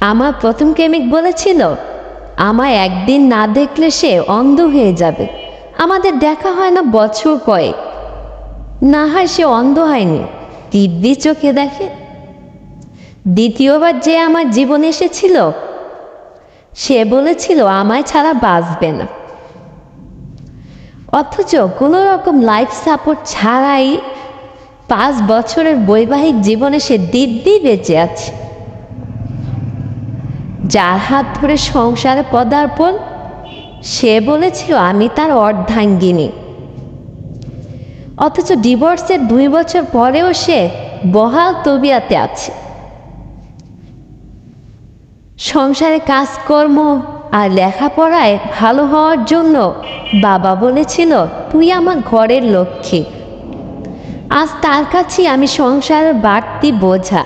আমার প্রথম প্রেমিক বলেছিল, আমায় একদিন না দেখলে সে অন্ধ হয়ে যাবে। আমাদের দেখা হয় না বছর কয়েক। না হয় সে অন্ধ হয়নি দিব্যি চোখে দেখে। দ্বিতীয়বার যে আমার জীবনে এসেছিল, সে বলেছিল আমায় ছাড়া বাঁচবে না। অথচ কোনো রকম লাইফ সাপোর্ট ছাড়াই পাঁচ বছরের বৈবাহিক জীবনে সে দিব্যি বেঁচে আছে। যার হাত ধরে সংসারে পদার্পণ, সে বলেছিল, আমি তার অর্ধাঙ্গিনী। অথচ ডিভোর্সের দুই বছর পরেও সে বহাল তবিয়াতে আছে। সংসারে কাজকর্ম আর লেখাপড়ায় ভালো হওয়ার জন্য বাবা বলেছিল, তুই আমার ঘরের লক্ষ্মী। আজ তার কাছে আমি সংসারের বাড়তি বোঝা।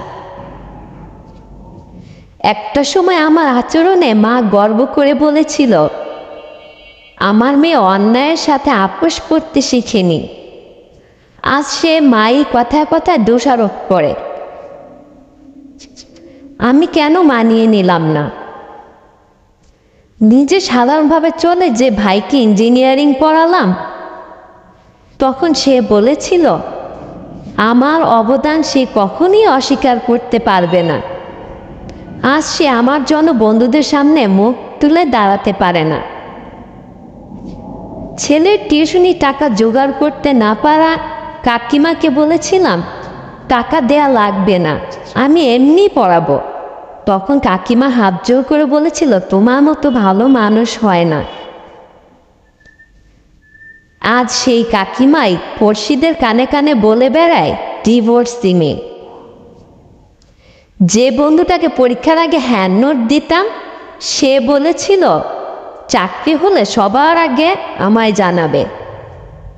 একটা সময় আমার আচরণে মা গর্ব করে বলেছিল, আমার মেয়ে অন্যায়ের সাথে আপোষ করতে শিখেনি। আজ সে মাই কথায় কথায় দোষারোপ করে। আমি কেন মানিয়ে নিলাম না? নিজে সাধারণভাবে চলে যে ভাইকে ইঞ্জিনিয়ারিং পড়ালাম, তখন সে বলেছিল, আমার অবদান সে কখনই অস্বীকার করতে পারবে না। আজ সে আমার জন্য বন্ধুদের সামনে মুখ তুলে দাঁড়াতে পারে না। ছেলের টিউশনি টাকা জোগাড় করতে না পারা কাকিমাকে বলেছিলাম, টাকা দেয়া লাগবে না, আমি এমনি পড়াবো। তখন কাকিমা হাত জোর করে বলেছিল, তোমার মতো ভালো মানুষ হয় না। আজ সেই কাকিমাই পড়শিদের কানে কানে বলে বেড়ায় ডিভোর্স দিমে যে বন্ধুটাকে পরীক্ষার আগে হ্যান্ড নোট দিতাম, সে বলেছিল, চাকরি হলে সবার আগে আমায় জানাবে।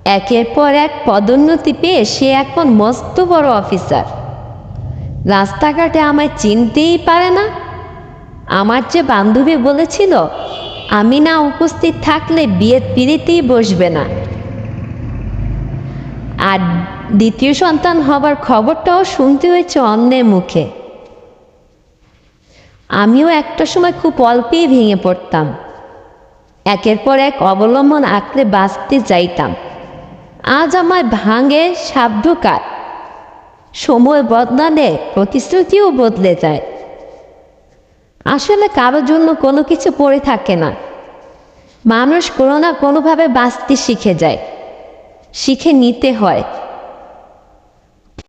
একের পর এক পদোন্নতি পেয়ে সে এখন মস্ত বড় অফিসার। রাস্তাঘাটে আমায় চিনতেই পারে না। আমার যে বান্ধবী বলেছিল, আমি না উপস্থিত থাকলে বিয়ের পিড়িতেই বসবে না। আর দ্বিতীয় সন্তান হবার খবরটাও শুনতে হয়েছে অন্যের মুখে। আমিও একটা সময় খুব অল্পেই ভেঙে পড়তাম। একের পর এক অবলম্বন আঁকড়ে বাঁচতে চাইতাম আজ আমায় ভাঙে সাধ্যকার। সময় বদলালে প্রতিশ্রুতিও বদলে যায়। আসলে কারোর জন্য কোনো কিছু পড়ে থাকে না। মানুষ কোনো না কোনোভাবে বাঁচতে শিখে যায়। শিখে নিতে হয়।